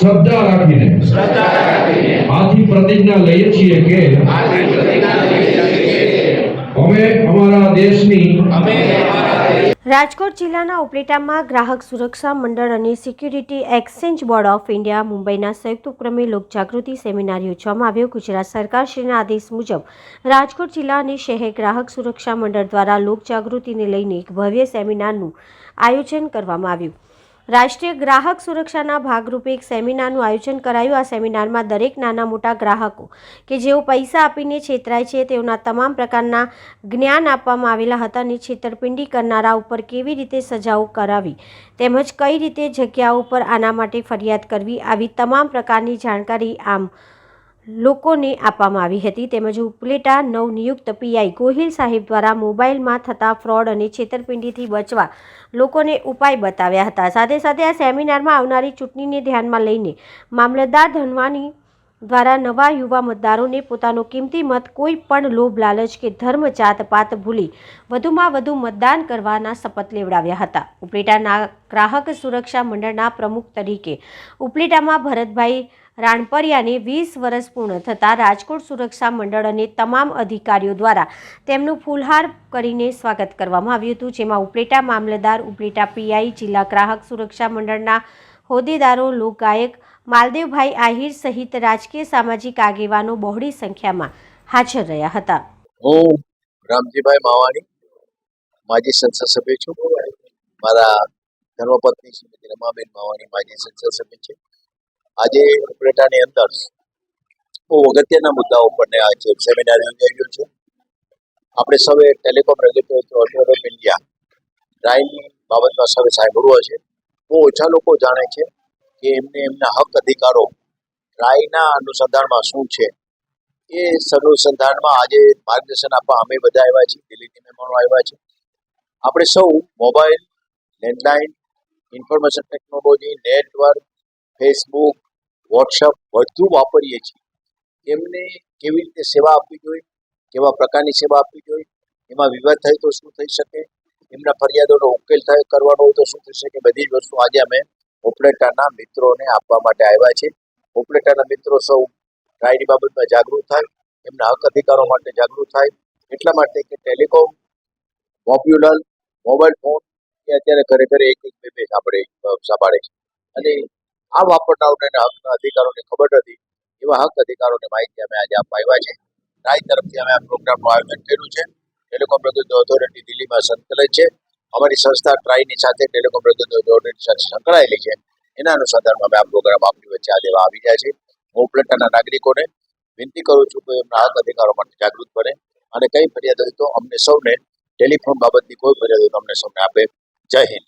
શ્રદ્ધા રાખીને. આથી પ્રતિજ્ઞા લઈએ છીએ કે અમે અમારા દેશની રાજકોટ જિલ્લાના ઉપલેટામાં ગ્રાહક સુરક્ષા મંડળ અને security exchange board of India મુંબઈના સંયુક્ત ઉપક્રમે લોકજાગૃતિ સેમિનાર યોજવામાં આવ્યો. ગુજરાત સરકારશ્રીના આદેશ મુજબ રાજકોટ જિલ્લા અને શહેર ગ્રાહક સુરક્ષા મંડળ દ્વારા લોકજાગૃતિને લઈને એક ભવ્ય સેમિનારનું આયોજન કરવામાં આવ્યું. રાષ્ટ્રીય ગ્રાહક સુરક્ષાના ભાગરૂપે એક સેમિનારનું આયોજન કરાયું. આ સેમિનારમાં દરેક નાના મોટા ગ્રાહકો કે જેઓ પૈસા આપીને છેતરાય છે તેઓના તમામ પ્રકારના જ્ઞાન આપવામાં આવેલા હતા અને છેતરપિંડી કરનારા ઉપર કેવી રીતે સજાઓ કરાવી તેમજ કઈ રીતે જગ્યાઓ પર આના માટે ફરિયાદ કરવી, આવી તમામ પ્રકારની જાણકારી આમ લોકોને આપવામાં આવી હતી. તેમજ ઉપલેટા નવનિયુક્ત પીઆઈ ગોહિલ સાહેબ દ્વારા મોબાઈલમાં થતા ફ્રોડ અને છેતરપિંડીથી બચવા લોકોને ઉપાય બતાવ્યા હતા. સાથે સાથે આ સેમિનારમાં આવનારી ચૂંટણીને ધ્યાનમાં લઈને મામલતદાર ધનવાની દ્વારા નવા યુવા મતદારોને પોતાનો કિંમતી મત કોઈ પણ લોભ, લાલચ કે ધર્મ, જાત, પાત ભૂલી વધુમાં વધુ મતદાન કરવાના શપથ લેવડાવ્યા હતા. ઉપલેટાના ગ્રાહક સુરક્ષા મંડળના પ્રમુખ તરીકે ઉપલેટામાં ભરતભાઈ રાણપરિયાને વીસ વર્ષ પૂર્ણ થતાં રાજકોટ સુરક્ષા મંડળ અને તમામ અધિકારીઓ દ્વારા તેમનું ફૂલહાર કરીને સ્વાગત કરવામાં આવ્યું હતું, જેમાં ઉપલેટા મામલતદાર ઉપલેટા પીઆઈ, જિલ્લા ગ્રાહક સુરક્ષા મંડળના હોદ્દેદારો, લોકગાયક માલદેવભાઈ આહિર સહિત રાજકીય સામાજિક આગેવાનો બહોળી સંખ્યામાં હાજર રહ્યા હતા. હું રામજીભાઈ માવાણી, માજી સંસદ સભ્ય છું. મારા ધર્મપત્ની શ્રીમતી રમાબેન માવાણી, માજી સંસદ સભ્ય છે. આજે ઉપલેટાની અંદર બહુ અગત્યના મુદ્દાઓ ઉપરને આ જે સેમિનાર યોજાઈ છે. આપણે સૌએ telecom regulatory authority of India રાયની બાબતમાં સૌએ સાંભળવું છે બહુ ઓછા લોકો જાણે છે. કે એમને એમના હક અધિકારો રાયના અનુસંધાનમાં શું છે? એ અનુસંધાનમાં આજે માર્ગદર્શન આપવા અમે બધા આવ્યા છીએ, દિલ્હીની મહેમાનો આવ્યા છે. આપણે સૌ mobile landline information technology, network, Facebook WhatsApp બધું વાપરીએ છીએ. એમને કેવી રીતે સેવા આપવી જોઈએ, કેવા પ્રકારની સેવા આપવી જોઈએ, એમાં વિવાદ થાય તો શું થઈ શકે, એમના ફરિયાદોનો ઉકેલ થાય, કરવાનો હોય તો શું થઈ શકે, બધી જ વસ્તુ આજે અમે ઉપલેટાના મિત્રોને આપવા માટે આવ્યા છે. ઉપલેટાના મિત્રો સૌ રાયની બાબતમાં જાગૃત થાય, એમના હક અધિકારો માટે જાગૃત થાય. એટલા માટે કે ટેલિકોમ પોપ્યુલર મોબાઈલ ફોન એ અત્યારે ઘરે ઘરે એક એક બે બે સાંભળે છે. અને આ વાપરનારના હકના અધિકારોને ખબર નથી. એવા હક અધિકારોની માહિતી અમે આજે આપવા આવ્યા છે. રાય તરફથી અમે આ પ્રોગ્રામનું આયોજન કર્યું છે. ટેલિકોમ રેગ્યુલેટરી ઓથોરિટી દિલ્હીમાં સંકલિત છે. અમારી સંસ્થા ટ્રાયની સાથે ટેલિકોમ સાથે સંકળાયેલી છે. એના અનુસંધાનમાં અમે આ પ્રોગ્રામ આપણી વચ્ચે આજે આવી જાય છે હું ઉપલેટાના નાગરિકોને વિનંતી કરું છું કે એમના હક અધિકારો માટે જાગૃત બને અને કઈ ફરિયાદ હોય તો અમને સૌને ટેલિફોન બાબતની કોઈ ફરિયાદ હોય તો અમને સૌને આપે. જય હિન્દ.